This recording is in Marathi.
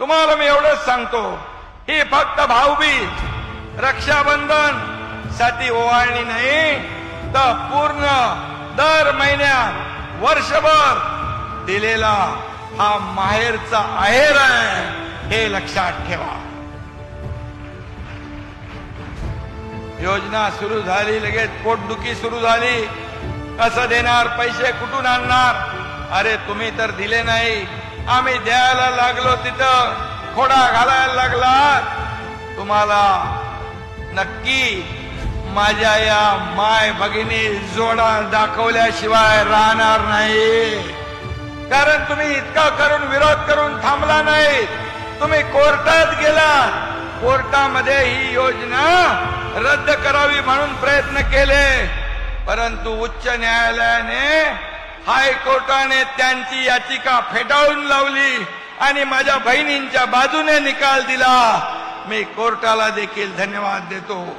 तुम्हाला मी एवढंच सांगतो ही फक्त भाऊबीज रक्षाबंधनसाठी ओवाळणी नाही तर पूर्ण दर महिन्यात वर्षभर दिलेला हा माहेरचा आहेर आहे हे लक्षात ठेवा. योजना सुरू झाली लगेच पोटदुखी सुरू झाली. कसं देणार पैसे कुठून आणणार? अरे तुम्ही तर दिले नाही. आम्ही द्यायला लागलो तिथं खोडा घालायला लागला. तुम्हाला नक्की माझ्या या माय भगिनी जोडा दाखवल्याशिवाय राहणार नाही. कारण तुम्ही इतका करून विरोध करून थांबला नाही. तुम्ही कोर्टात गेला. कोर्टामध्ये ही योजना रद्द करावी म्हणून प्रयत्न केले. परंतु उच्च न्यायालयाने हायकोर्टाने त्यांची याचिका फेटाळून लावली आणि माझ्या बहिणींच्या बाजूने निकाल दिला. मी कोर्टाला देखील धन्यवाद देतो.